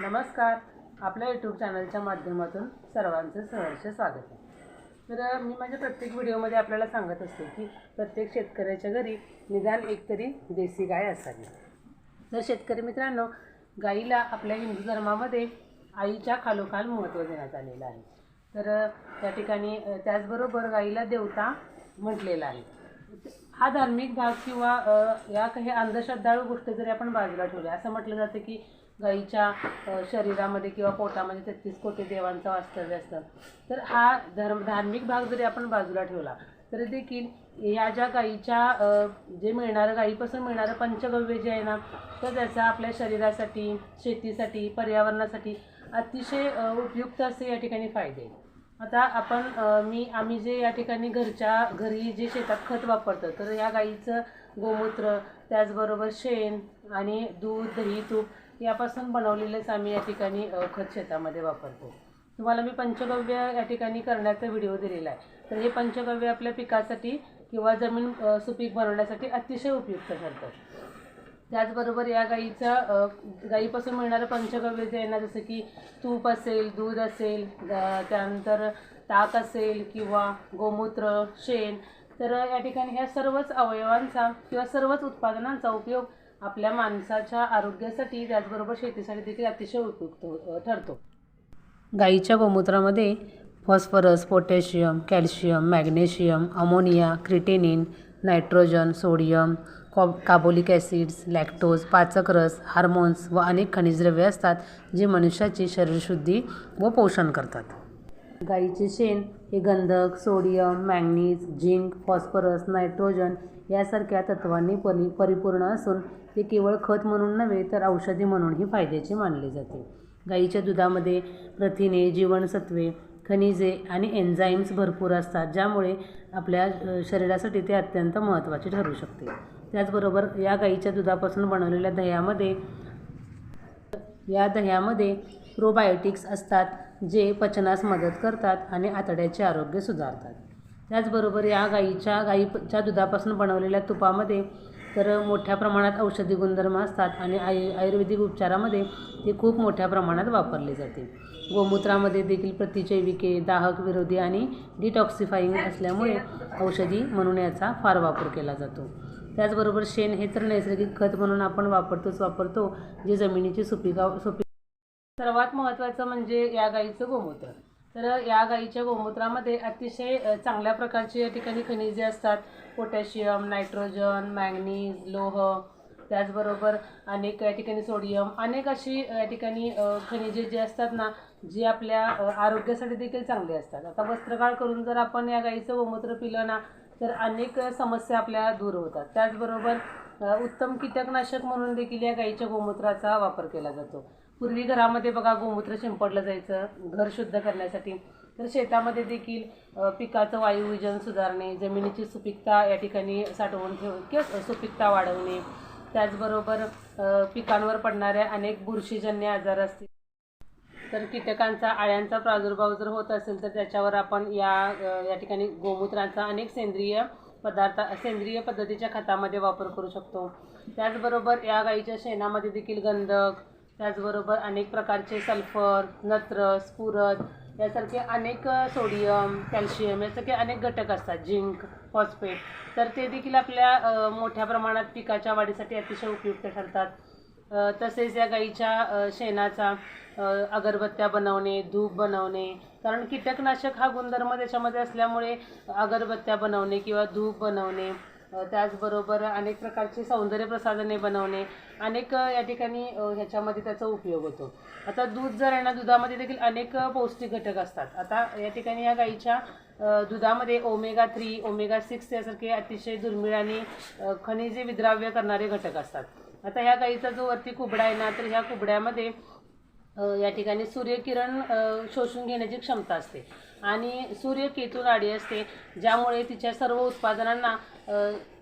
नमस्कार. आपल्या यूट्यूब चॅनलच्या माध्यमातून सर्वांचं सहर्ष स्वागत आहे. तर मी माझ्या प्रत्येक व्हिडिओमध्ये आपल्याला सांगत असते की प्रत्येक शेतकऱ्याच्या घरी निदान एकतरी देसी गाय असावी. तर शेतकरी मित्रांनो गाईला आपल्या हिंदू धर्मामध्ये आईच्या खालोखाल महत्त्व देण्यात आलेलं आहे. तर त्या ठिकाणी त्याचबरोबर गाईला देवता म्हटलेला आहे. हा धार्मिक भाग किंवा या काही अंधश्रद्धाळू गोष्टी जरी आपण बाजूला ठेवल्या असं म्हटलं जातं की गाईच्या शरीरामध्ये किंवा पोटामध्ये तेहतीस कोटी देवांचं वास्तव्य असतं तर हा धर्म धार्मिक भाग जरी आपण बाजूला ठेवला तरी देखील या ज्या गाईच्या जे मिळणारं गाईपासून मिळणारं पंचगव्य जे आहे ना तर त्याचा आपल्या शरीरासाठी शेतीसाठी पर्यावरणासाठी अतिशय उपयुक्त असे या ठिकाणी फायदे आहेत. आता आपण मी आम्ही जे या ठिकाणी घरच्या घरी जे शेतात खत वापरतो तर या गाईचं गोमूत्र त्याचबरोबर शेण आणि दूध दही तूप यापासून बनवलेलेच आम्ही या ठिकाणी खत शेतामध्ये वापरतो. तुम्हाला मी पंचगव्य या ठिकाणी करण्याचा व्हिडिओ दिलेला आहे. तर हे पंचगव्य आपल्या पिकासाठी किंवा जमीन सुपीक बनवण्यासाठी अतिशय उपयुक्त ठरतं. त्याचबरोबर या गाईचा गाईपासून मिळणारं पंचगव्य जे आहे ना जसं की तूप असेल दूध असेल त्यानंतर ताक असेल किंवा गोमूत्र शेण तर या ठिकाणी ह्या सर्वच अवयवांचा किंवा सर्वच उत्पादनांचा उपयोग आपल्या माणसाच्या आरोग्यासाठी त्याचबरोबर शेतीसाठी देखील अतिशय उपयुक्त ठरतो. गाईच्या गोमूत्रामध्ये phosphorus potassium calcium magnesium ammonia creatinine nitrogen sodium कॉ काबोलिक ॲसिड्स लॅक्टोज पाचक रस हार्मोन्स व अनेक खनिजद्रव्ये असतात जी मनुष्याची शरीरशुद्धी व पोषण करतात. गाईचे शेण हे गंधक sodium manganese zinc phosphorus nitrogen यासारख्या तत्वांनी परि परिपूर्ण असून ते केवळ खत म्हणून नव्हे तर औषधी म्हणूनही फायद्याचे मानले जाते. गाईच्या दुधामध्ये प्रथिने जीवनसत्वे खनिजे आणि एन्झाईम्स भरपूर असतात ज्यामुळे आपल्या शरीरासाठी ते अत्यंत महत्त्वाचे ठरू शकते. त्याचबरोबर या गाईच्या दुधापासून बनवलेल्या दह्यामध्ये या दह्यामध्ये प्रोबायोटिक्स असतात जे पचनास मदत करतात आणि आतड्याचे आरोग्य सुधारतात. त्याचबरोबर या गाईच्या गाईच्या दुधापासून बनवलेल्या तुपामध्ये तर मोठ्या प्रमाणात औषधी गुणधर्म असतात आणि आयु आयुर्वेदिक उपचारामध्ये ते खूप मोठ्या प्रमाणात वापरले जाते. गोमूत्रामध्ये देखील प्रतिजैविके दाहक विरोधी आणि डिटॉक्सिफाईंग असल्यामुळे औषधी म्हणून याचा फार वापर केला जातो. त्याचबरोबर शेण हे तर नैसर्गिक खत म्हणून आपण वापरतोच वापरतो जे जमिनीची सुपिका सुपी सर्वात महत्त्वाचं म्हणजे या गाईचं गोमूत्र. तर या गाईच्या गोमूत्रामध्ये अतिशय चांगल्या प्रकारची या ठिकाणी खनिजे असतात. पोटॅशियम नायट्रोजन मॅंगनीज लोह त्याचबरोबर अनेक या ठिकाणी सोडियम अनेक अशी या ठिकाणी खनिजे जी असतात ना जी आपल्या आरोग्यासाठी देखील चांगली असतात. आता वस्त्रकाळ करून जर आपण या गाईचं गोमूत्र पिलं ना तर अनेक समस्या आपल्या दूर होतात. त्याचबरोबर उत्तम कीटकनाशक म्हणून देखील या गाईच्या गोमूत्राचा वापर केला जातो. पूर्वी घरामध्ये बघा गोमूत्र शिंपडलं जायचं घर शुद्ध करण्यासाठी. तर शेतामध्ये देखील पिकाचं वायुविजन सुधारणे जमिनीची सुपीकता या ठिकाणी साठवून ठेव किंवा सुपीकता वाढवणे. त्याचबरोबर पिकांवर पडणाऱ्या अनेक बुरशीजन्य आजार असतील. तर कीटकांचा आळ्यांचा प्रादुर्भाव जर होत असेल तर त्याच्यावर आपण या या ठिकाणी गोमूत्रांचा अनेक सेंद्रिय पदार्थ सेंद्रिय पद्धतीच्या खतामध्ये वापर करू शकतो. त्याचबरोबर या गाईच्या शेणामध्ये देखील गंधक त्याचबरोबर अनेक प्रकारचे सल्फर नत्र स्फुरद यासारखे अनेक सोडियम कॅल्शियम यासारखे अनेक घटक असतात झिंक फॉस्फेट. तर ते देखील आपल्या मोठ्या प्रमाणात पिकाच्या वाढीसाठी अतिशय उपयुक्त ठरतात. तसेच या गाईच्या शेणाचा अगरबत्त्या बनवणे धूप बनवणे कारण कीटकनाशक हा गुणधर्म त्याच्यामध्ये असल्यामुळे अगरबत्त्या बनवणे किंवा धूप बनवणे त्याचबरोबर अनेक प्रकारची सौंदर्य प्रसाधने बनवणे अनेक या ठिकाणी ह्याच्यामध्ये त्याचा उपयोग होतो. आता दूध जर आहे ना दुधामध्ये देखील अनेक पौष्टिक घटक असतात. आता या ठिकाणी या गाईच्या दुधामध्ये ओमेगा थ्री ओमेगा सिक्स यासारखे अतिशय दुर्मिळ आणि खनिजे विद्राव्य करणारे घटक असतात. आता ह्या गाईचा जो वरती कुबडा आहे ना तर ह्या कुबड्यामध्ये या ठिकाणी सूर्यकिरण शोषून घेण्याची क्षमता असते. आणि सूर्यकेतू नाडी असते ज्यामुळे तिच्या सर्व उत्पादनांना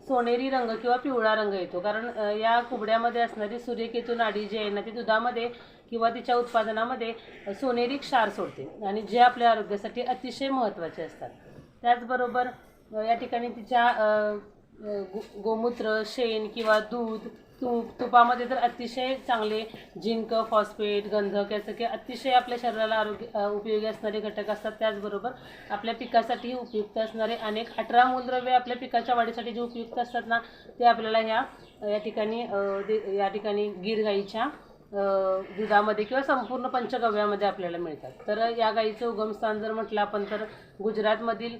सोनेरी रंग किंवा पिवळा रंग येतो. कारण या कुबड्यामध्ये असणारी सूर्यकेतू नाडी जी आहे ना ती दुधामध्ये किंवा तिच्या उत्पादनामध्ये सोनेरी क्षार सोडते. आणि जे आपल्या आरोग्यासाठी अतिशय महत्त्वाचे असतात. त्याचबरोबर या ठिकाणी तिच्या गो गोमूत्र शेण किंवा दूध तूप तुपामध्ये तर अतिशय चांगले जिंक फॉस्फेट गंधक यासारखे अतिशय आपल्या शरीराला आरोग्य उपयोगी असणारे घटक असतात त्याचबरोबर आपल्या पिकासाठीही उपयुक्त असणारे अनेक अठरा मूलद्रव्ये आपल्या पिकाच्या वाढीसाठी जे उपयुक्त असतात ना ते आपल्याला ह्या या ठिकाणी दे- या ठिकाणी गीर गाईच्या दुधामध्ये किंवा संपूर्ण पंचगव्यामध्ये आपल्याला मिळतात. तर या गाईचं उगमस्थान जर म्हटलं आपण तर गुजरातमधील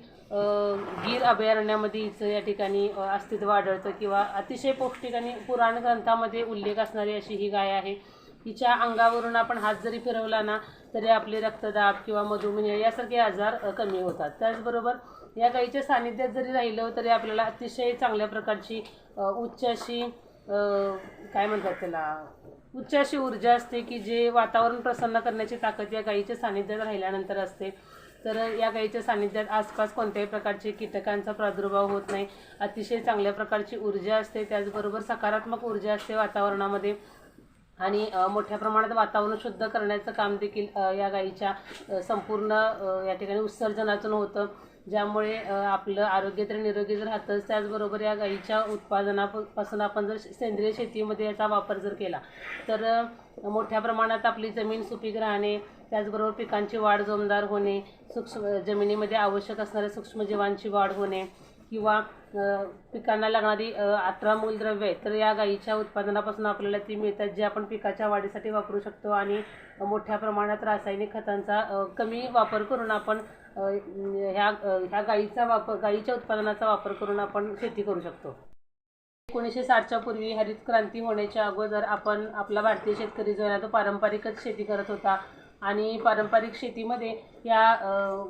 गीर अभयारण्यामध्ये हिचं या ठिकाणी अस्तित्व आढळतं किंवा अतिशय पौष्टिक आणि पुराण ग्रंथामध्ये उल्लेख असणारी अशी ही गाय आहे. हिच्या अंगावरून आपण हात जरी फिरवला ना तरी आपले रक्तदाब किंवा मधुमेह यासारखे आजार कमी होतात. त्याचबरोबर या गाईच्या सानिध्यात जरी राहिलं तरी आपल्याला अतिशय चांगल्या प्रकारची उच्च अशी काय म्हणतात त्याला? उच्च अशी ऊर्जा असते की जे वातावरण प्रसन्न करण्याची ताकद या गाईच्या सानिध्यात राहिल्यानंतर असते. तर या गाईच्या सानिध्यात आसपास कोणत्याही प्रकारचे कीटकांचा प्रादुर्भाव होत नाही. अतिशय चांगल्या प्रकारची ऊर्जा असते. त्याचबरोबर सकारात्मक ऊर्जा असते वातावरणामध्ये. आणि मोठ्या प्रमाणात वातावरण शुद्ध करण्याचं काम देखील या गाईच्या संपूर्ण या ठिकाणी उत्सर्जनातून होतं. ज्यामुळे आपलं आरोग्य तर निरोगी जर राहतंच त्याचबरोबर या गाईच्या उत्पादनापासून आपण जर सेंद्रिय शेतीमध्ये याचा वापर जर केला तर मोठ्या प्रमाणात आपली जमीन सुपीक राहणे त्याचबरोबर पिकांची वाढ जोमदार होणे सूक्ष्म जमिनीमध्ये आवश्यक असणाऱ्या सूक्ष्मजीवांची वाढ होणे किंवा पिकांना लागणारी अठरा मूलद्रव्य आहेत तर या गाईच्या उत्पादनापासून आपल्याला ती मिळतात जे आपण पिकाच्या वाढीसाठी वापरू शकतो आणि मोठ्या प्रमाणात रासायनिक खतांचा कमी वापर करून आपण ह्या ह्या गाईचा वापर गाईच्या उत्पादनाचा वापर करून आपण शेती करू शकतो. एकोणीसशे साठच्या पूर्वी हरित क्रांती होण्याच्या अगोदर आपण आपला भारतीय शेतकरी जो आहे ना तो पारंपरिकच शेती करत होता. आणि पारंपरिक शेतीमध्ये या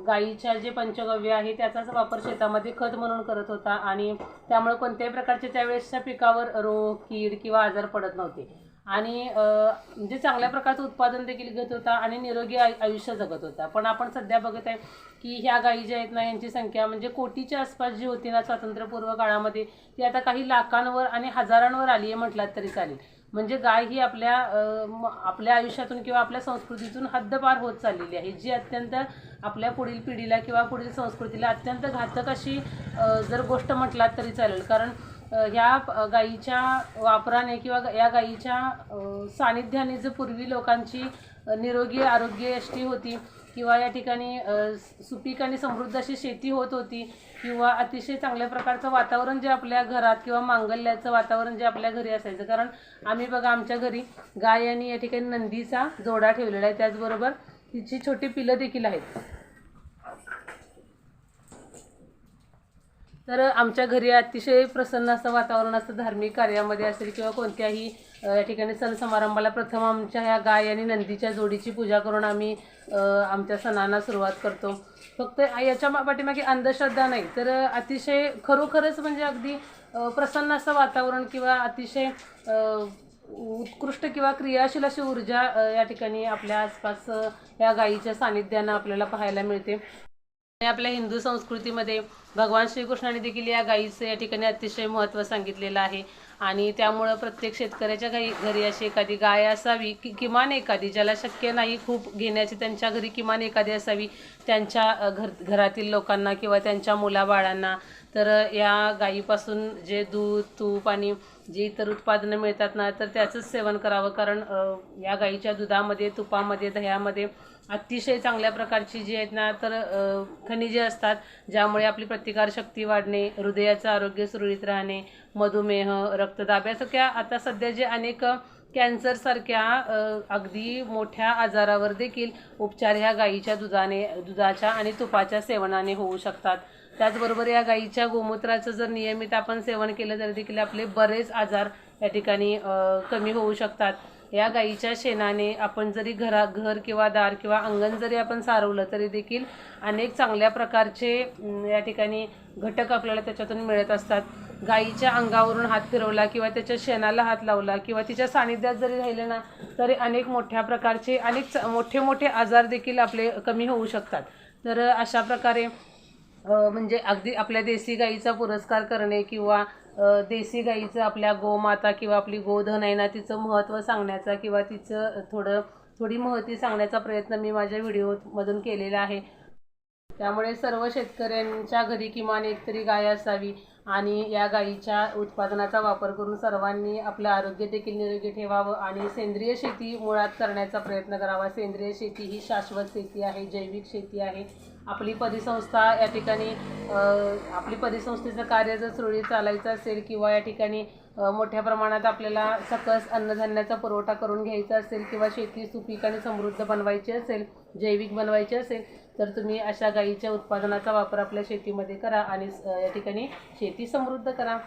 गाईच्या जे पंचगव्य आहे त्याचाच वापर शेतामध्ये खत म्हणून करत होता. आणि त्यामुळे कोणत्याही प्रकारचे त्यावेळेसच्या पिकावर रोग कीड किंवा आजार पडत नव्हते. आणि म्हणजे चांगल्या प्रकारचं उत्पादन देखील घेत होता आणि निरोगी आयु आयुष्य जगत होता. पण आपण सध्या बघत आहे की ह्या गायी ज्या आहेत ना यांची संख्या म्हणजे कोटीच्या आसपास जी होती ना स्वातंत्र्यपूर्व काळामध्ये ती आता काही लाखांवर आणि हजारांवर आली आहे म्हटलात तरी चालेल. म्हणजे गाय ही आपल्या म- आपल्या आयुष्यातून किंवा आपल्या संस्कृतीतून हद्दपार होत चाललेली आहे. जी अत्यंत आपल्या पुढील पिढीला किंवा पुढील संस्कृतीला अत्यंत घातक अशी जर गोष्ट म्हटलात तरी चालेल. कारण ह्या गाईच्या वापराने किंवा या गाईच्या सानिध्याने जर पूर्वी लोकांची निरोगी आरोग्य यष्टी होती किंवा या ठिकाणी सुपीक आणि समृद्ध अशी शेती होत होती किंवा अतिशय चांगल्या प्रकारचं वातावरण जे आपल्या घरात किंवा मांगल्याचं वातावरण जे आपल्या घरी असायचं. कारण आम्ही बघा आमच्या घरी गाय आणि या ठिकाणी नंदीचा जोडा ठेवलेला आहे. त्याचबरोबर तिची छोटी पिलं देखील आहेत. तर आमच्या घरी अतिशय प्रसन्न असं वातावरण असतं धार्मिक कार्यामध्ये असेल किंवा कोणत्याही या ठिकाणी सण समारंभाला प्रथम आमच्या ह्या गाय आणि नंदीच्या जोडीची पूजा करून आम्ही आमच्या सणांना सुरुवात करतो. फक्त याच्या पाठीमागे अंधश्रद्धा नाही तर अतिशय खरोखरच म्हणजे अगदी प्रसन्न असं वातावरण किंवा अतिशय उत्कृष्ट किंवा क्रियाशील अशी ऊर्जा या ठिकाणी आपल्या आसपास या गायीच्या सानिध्यानं आपल्याला पाहायला मिळते. आपल्या हिंदू संस्कृतीमध्ये भगवान श्रीकृष्णाने देखील या गाईचं या ठिकाणी अतिशय महत्त्व सांगितलेलं आहे. आणि त्यामुळं प्रत्येक शेतकऱ्याच्या गाई घरी अशी एखादी गाय असावी की किमान एखादी ज्याला शक्य नाही खूप घेण्याची त्यांच्या घरी किमान एखादी असावी त्यांच्या घर घरातील लोकांना किंवा त्यांच्या मुलाबाळांना तर या गाईपासून जे दूध तूप आणि जे इतर उत्पादनं मिळतात ना तर त्याचंच सेवन करावं. कारण या गाईच्या दुधामध्ये तुपामध्ये दह्यामध्ये अतिशय चांगल्या प्रकारची जी आहेत ना तर खनिजे असतात ज्यामुळे आपली प्रतिकारशक्ती वाढणे हृदयाचं आरोग्य सुरळीत राहणे मधुमेह रक्तदाब यासारख्या आता सध्या जे अनेक कॅन्सरसारख्या अगदी मोठ्या आजारावर देखील उपचार ह्या गाईच्या दुधाने दुधाच्या आणि तुपाच्या सेवनाने होऊ शकतात. त्याचबरोबर या गाईच्या गोमूत्राचं जर नियमित आपण सेवन केलं तर देखील आपले बरेच आजार या ठिकाणी कमी होऊ शकतात. या गाईच्या शेणाने आपण जरी घरा घर किंवा दार किंवा अंगण जरी आपण सारवलं तरी देखील अनेक चांगल्या प्रकारचे या ठिकाणी घटक आपल्याला त्याच्यातून मिळत असतात. गाईच्या अंगावरून हात फिरवला किंवा त्याच्या शेणाला हात लावला किंवा तिच्या सानिध्यात जरी राहिले ना तरी अनेक मोठ्या प्रकारचे अनेक च- मोठे मोठे आजार देखील आपले कमी होऊ शकतात. तर अशा प्रकारे म्हणजे अगदी आपल्या देसी गाईचा पुरस्कार करणे किंवा देसी गाईचं आपल्या गोमाता किंवा आपली गोधन आहे ना तिचं महत्त्व सांगण्याचा किंवा तिचं थोडं थोडी महती सांगण्याचा प्रयत्न मी माझ्या व्हिडिओमधून केलेला आहे. त्यामुळे सर्व शेतकऱ्यांच्या घरी किमान एक तरी गाय असावी. आणि या गाईच्या उत्पादनाचा वापर करून सर्वांनी आपलं आरोग्य देखील निरोगी ठेवावं आणि सेंद्रिय शेती मुळात करण्याचा प्रयत्न करावा. सेंद्रिय शेती ही शाश्वत शेती आहे जैविक शेती आहे. आपली परिसंस्था या ठिकाणी आपली परिसंस्थेचं कार्य जर सुरळीत चालायचं असेल किंवा या ठिकाणी मोठ्या प्रमाणात आपल्याला सकस अन्नधान्याचा पुरवठा करून घ्यायचा असेल किंवा शेती सुपीक आणि समृद्ध बनवायची असेल जैविक बनवायची असेल तर तुम्ही अशा गाईच्या उत्पादनाचा वापर आपल्या शेतीमध्ये करा आणि या ठिकाणी शेती समृद्ध करा.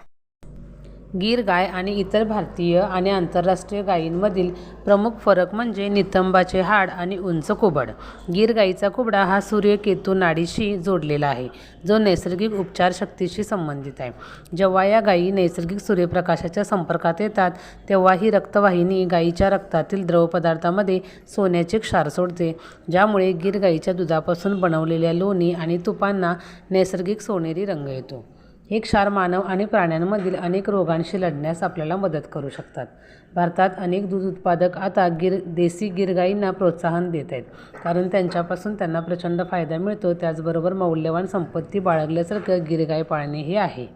गीर गाय आणि इतर भारतीय आणि आंतरराष्ट्रीय गायींमधील प्रमुख फरक म्हणजे नितंबाचे हाड आणि उंच कुबड. गीर गाईचा कुबडा हा सूर्यकेतू नाडीशी जोडलेला आहे जो नैसर्गिक उपचार शक्तीशी संबंधित आहे. जेव्हा या गायी नैसर्गिक सूर्यप्रकाशाच्या संपर्कात येतात तेव्हा ही रक्तवाहिनी गायीच्या रक्तातील द्रवपदार्थामध्ये सोन्याचे क्षार सोडते ज्यामुळे गीर गाईच्या दुधापासून बनवलेल्या लोणी आणि तुपांना नैसर्गिक सोनेरी रंग येतो. हे क्षार मानव आणि प्राण्यांमधील अनेक रोगांशी लढण्यास आपल्याला मदत करू शकतात. भारतात अनेक दूध उत्पादक आता गिर देसी गिरगाईंना प्रोत्साहन देत आहेत. कारण त्यांच्यापासून त्यांना प्रचंड फायदा मिळतो त्याचबरोबर मौल्यवान संपत्ती बाळगल्यासारखं गिरगाई पाळणे हे आहे.